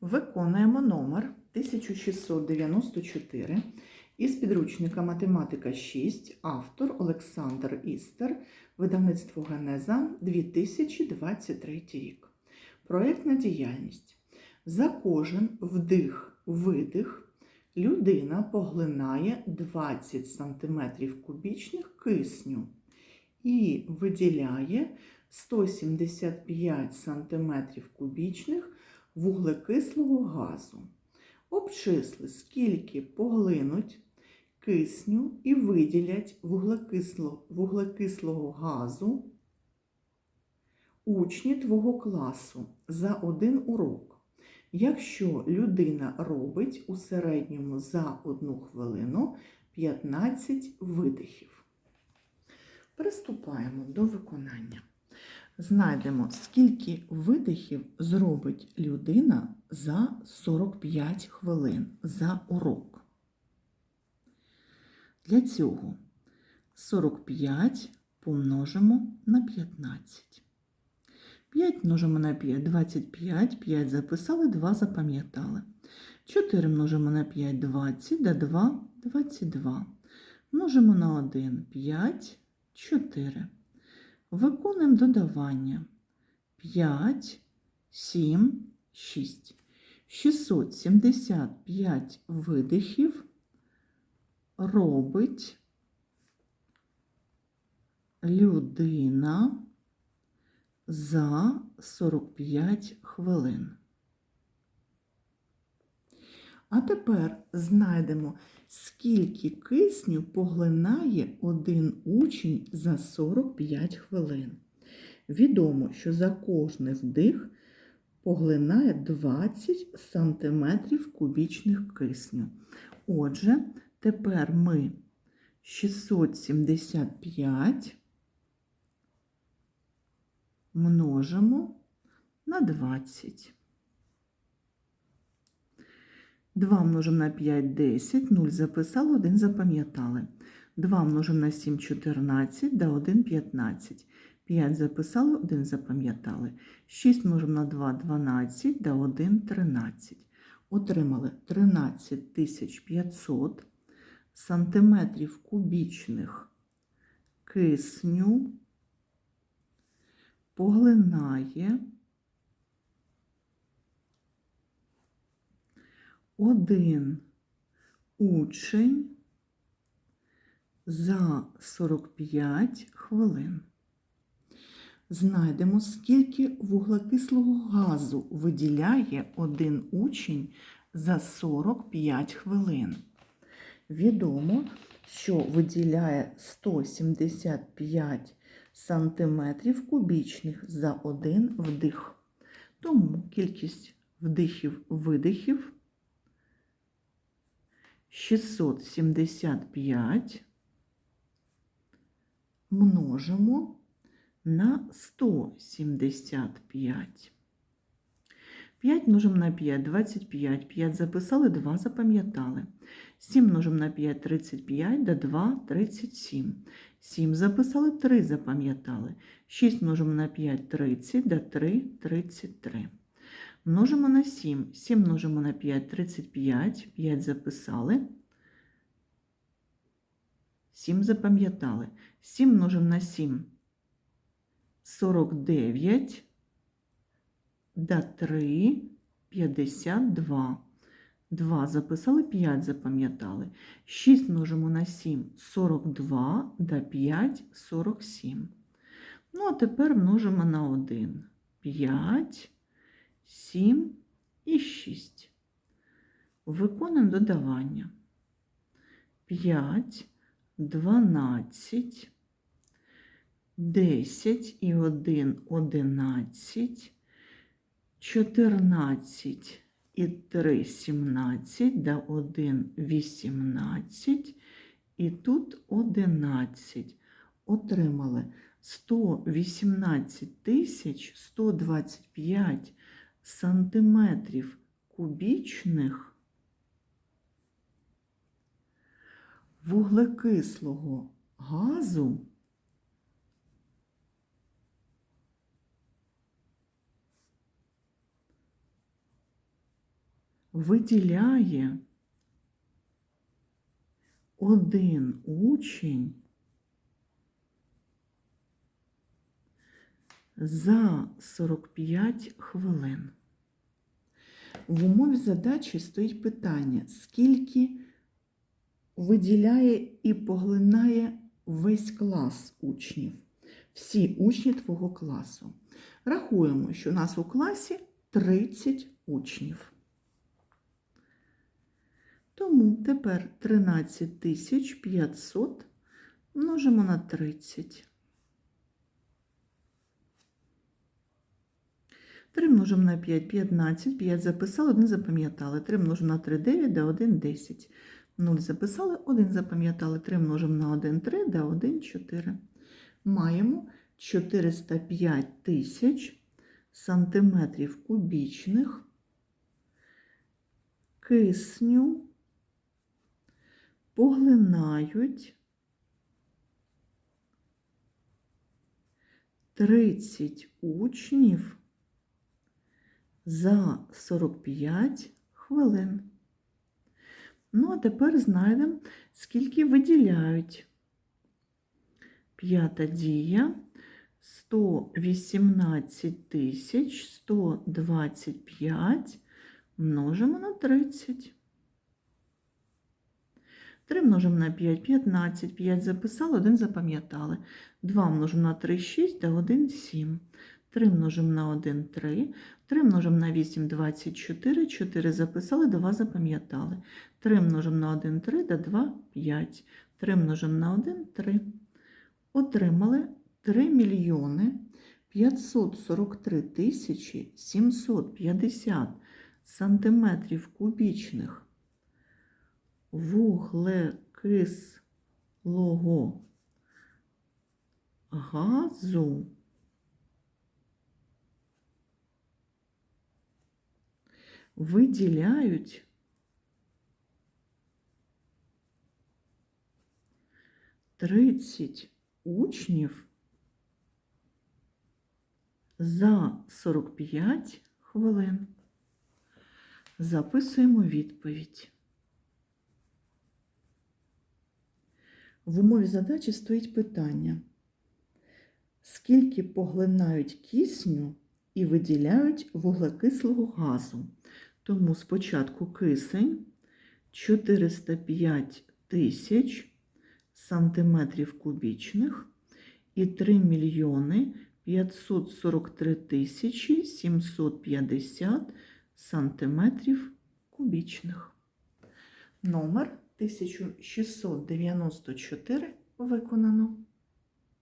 Виконуємо номер 1694 із підручника Математика 6, автор Олександр Істер, видавництво Генеза 2023 рік. Проєктна діяльність. За кожен вдих-видих людина поглинає 20 см кубічних кисню і виділяє 175 см кубічних вуглекислого газу. Обчисли, скільки поглинуть кисню і виділять вуглекисло, вуглекислого газу учні твого класу за один урок. Якщо людина робить у середньому за одну хвилину 15 видихів. Приступаємо до виконання. Знайдемо, скільки видихів зробить людина за 45 хвилин за урок. Для цього 45 помножимо на 15. 5 множимо на 5 25, 5 записали, 2 запам'ятали. 4 множимо на 5 20, да 2 22. Множимо на 1 5, 4. Виконуємо додавання 5, 7, 6. 675 видихів робить людина за 45 хвилин. А тепер знайдемо, скільки кисню поглинає один учень за 45 хвилин. Відомо, що за кожний вдих поглинає 20 см кубічних кисню. Отже, тепер ми 675 множимо на 20. 2 множимо на 5 10, 0 записали, 1 запам'ятали. 2 множимо на 7 14, да 1 15. 5 записали, 1 запам'ятали. 6 множимо на 2 12, да 1 13. Отримали 13 500 сантиметрів кубічних кисню поглинає один учень за 45 хвилин. Знайдемо, скільки вуглекислого газу виділяє один учень за 45 хвилин. Відомо, що виділяє 175 сантиметрів кубічних за один вдих. Тому кількість вдихів-видихів 675 множимо на 175. 5 множимо на 5 25, 5 записали, 2 запам'ятали. 7 множимо на 5 35, да 2 37. 7 записали, 3 запам'ятали. 6 множимо на 5 30, да 3 33. Множимо на 7. 7 множимо на 5 35, 5 записали. 7 запам'ятали. 7 множимо на 7 49, да 3 52. 2 записали, 5 запам'ятали. 6 множимо на 7 42, да 5 47. Ну, а тепер множимо на 1. 5, 7 і 6. Виконуємо додавання. 5, 12, 10 і 1 11, 14 і 3 17, да 1 18, і тут 11. Отримали 118 тисяч 125 сантиметрів кубічних вуглекислого газу виділяє один учень за 45 хвилин. В умові задачі стоїть питання, скільки виділяє і поглинає весь клас учнів, всі учні твого класу. Рахуємо, що у нас у класі 30 учнів. Тому тепер 13 500 множимо на 30. 3 множимо на 5 – 15, 5 записали, 1 запам'ятали. 3 множимо на 3 – 9, да 1 – 10. 0 записали, 1 запам'ятали. 3 множимо на 1 – 3, да 1 – 4. Маємо 405 тисяч сантиметрів кубічних кисню поглинають 30 учнів за 45 хвилин. Ну, а тепер знайдемо, скільки виділяють. П'ята дія 118 тисяч 125 множимо на 30. 3 множимо на 5 – 15, 5 записали, 1 запам'ятали. 2 множимо на 3 – 6, та 1 – 7. 3 множимо на 1 – 3. 3 множимо на 8 – 24, 4 записали, 2 запам'ятали. 3 множимо на 1 – 3, та 2 – 5. 3 множимо на 1 – 3. Отримали 3 мільйони 543 тисячі 750 сантиметрів кубічних вуглекислого газу виділяють тридцять учнів за 45 хвилин. Записуємо відповідь. В умові задачі стоїть питання, скільки поглинають кисню і виділяють вуглекислого газу. Тому спочатку кисень 405 тисяч сантиметрів кубічних і 3 мільйони 543 тисячі 750 сантиметрів кубічних. Номер 1694 виконано.